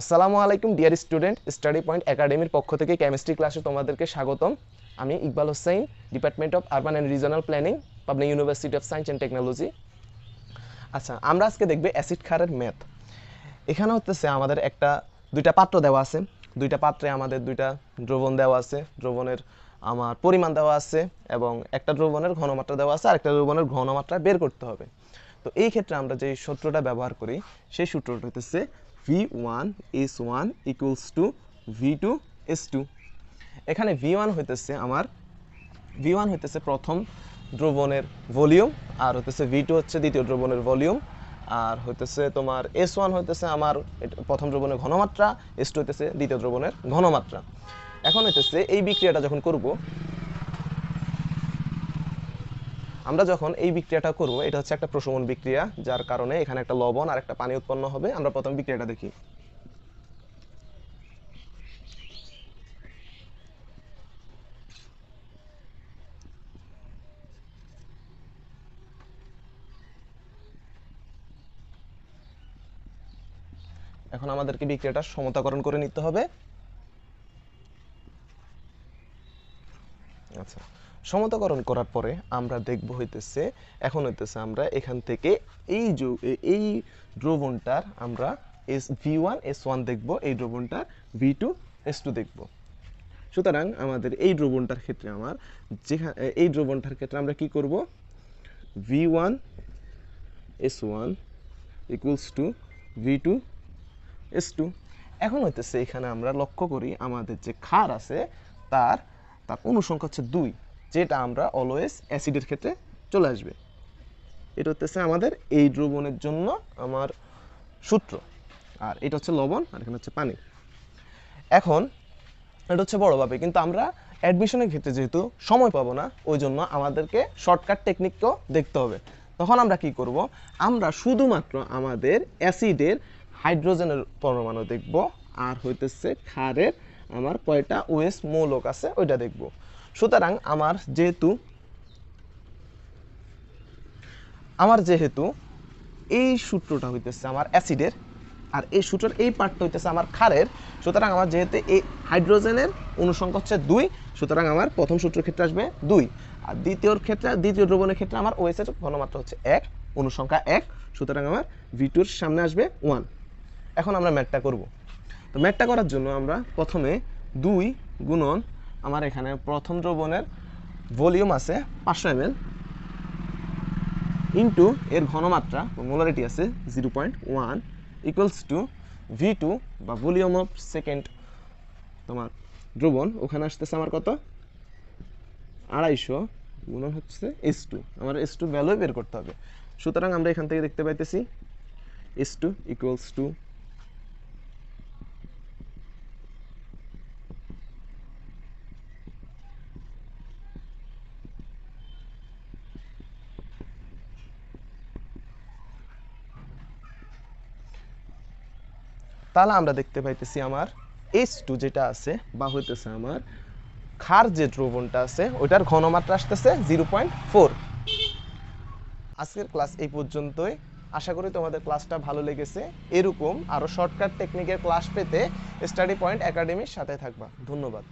আসসালামু আলাইকুম, dear student, study point একাডেমির পক্ষ থেকে কেমিস্ট্রি ক্লাসে তোমাদেরকে স্বাগতম। আমি Iqbal Hossain department of urban and regional planning public university of science and technology. আচ্ছা আমরা আজকে দেখবে অ্যাসিড খারের ম্যাথ। এখানে হচ্ছে আমাদের একটা, দুইটা পাত্র দেওয়া আছে। দুইটা পাত্রে আমাদের দুইটা দ্রবণ দেওয়া আছে। দ্রবণের আমার পরিমাণ দেওয়া আছে এবং একটা দ্রবণের ঘনমাত্রা দেওয়া আছে আর একটা দ্রবণের ঘনমাত্রা বের করতে হবে। তো এই ক্ষেত্রে আমরা যে সূত্রটা ব্যবহার করি, সেই সূত্রটা হতেছে V one S one equals to V two S two এখানে ভি ওয়ান হইতেছে আমার ভি ওয়ান হইতেছে প্রথম দ্রবণের ভলিউম, আর হইতেছে ভি টু হচ্ছে দ্বিতীয় দ্রবণের ভলিউম, আর হইতেছে তোমার এস ওয়ান হইতেছে আমার প্রথম দ্রবণের ঘনমাত্রা এস টু হইতেছে দ্বিতীয় দ্রবণের ঘনমাত্রা। এখন হইতেছে এই বিক্রিয়াটা যখন করব আমরা যখন এই বিক্রিয়াটা করব, এটা হচ্ছে একটা প্রশমন বিক্রিয়া, যার কারণে এখানে একটা লবণ আর একটা পানি উৎপন্ন হবে। আমরা প্রথম বিক্রিয়াটা দেখি। এখন আমাদেরকে বিক্রিয়াটা সমতাকরণ করে নিতে হবে। আচ্ছা সমতাকরণ করার পরে আমরা দেখব হইতেছে, এখন হইতেছে আমরা এখান থেকে এই এই দ্রবণটার আমরা S V one S one দেখব, এই দ্রবণটার ভি টু এস টু দেখব। সুতরাং আমাদের এই দ্রবণটার ক্ষেত্রে আমার যেখানে এই দ্রবণটার ক্ষেত্রে আমরা কি করব? V one S one equals to V two S two এখন হইতেছে এখানে আমরা লক্ষ্য করি আমাদের যে ক্ষার আছে, তার তার অনুসংখ্যা হচ্ছে দুই, যেটা আমরা অলওয়েজ অ্যাসিডের ক্ষেত্রে চলে আসবে। এটা হচ্ছে আমাদের এই দ্রবণের জন্য আমার সূত্র। আর এটা হচ্ছে লবণ, আর এখানে হচ্ছে পানি। এখন, এটা হচ্ছে বড়ভাবে কিন্তু আমরা অ্যাডমিশনের ক্ষেত্রে যেহেতু সময় পাবো না, ওই জন্য আমাদেরকে শর্টকাট টেকনিকও দেখতে হবে। তখন আমরা কি করব? আমরা শুধুমাত্র আমাদের অ্যাসিডের হাইড্রোজেনের পরমাণু দেখব, আর হইতেছে ক্ষারের আমার কয়টা ওএস মৌলক আছে, ওইটা দেখব। সুতরাং আমার যেহেতু আমার যেহেতু এই সূত্রটা হইতেছে আমার অ্যাসিডের, আর এই সূত্রের এই পার্টটা হইতেছে আমার ক্ষারের, সুতরাং আমার যেহেতু এই হাইড্রোজেনের অনুসংখ্যা হচ্ছে দুই, সুতরাং আমার প্রথম সূত্রের ক্ষেত্রে আসবে দুই। আর দ্বিতীয়র ক্ষেত্রে, দ্বিতীয় দ্রবণের ক্ষেত্রে আমার ওএস এর ঘনমাত্রা হচ্ছে এক, অনুসংখ্যা এক, সুতরাং আমার ভিটুর সামনে আসবে ওয়ান এখন আমরা ম্যাটটা করব। তো ম্যাটটা করার জন্য আমরা প্রথমে দুই গুণন আমার এখানে প্রথম দ্রবণের ভলিউম আছে পাঁচশো এম এল ইন্টু এর ঘনমাত্রা মোলারিটি আছে zero point one equals to V two বা ভলিউম অফ সেকেন্ড তোমার দ্রবণ। ওখানে আসতেছে আমার কত? আড়াইশো গুণন হচ্ছে এস টু আমার এস টু ভ্যালু বের করতে হবে। সুতরাং আমরা এখান থেকে দেখতে পাইতেছি এস টু ইকুয়ালস টু তাহলে আমরা দেখতে পাইতেছি আমার এইচ টু যেটা আছে, বা হইতেছে আমার খার যে দ্রবণটা আছে, ওইটার ঘনমাত্রা আসতেছে জিরো পয়েন্ট ফোর। আজকের ক্লাস এই পর্যন্তই। আশা করি তোমাদের ক্লাসটা ভালো লেগেছে। এরকম আরও শর্টকাট টেকনিকের ক্লাস পেতে স্টাডি পয়েন্ট একাডেমির সাথে থাকবা। ধন্যবাদ।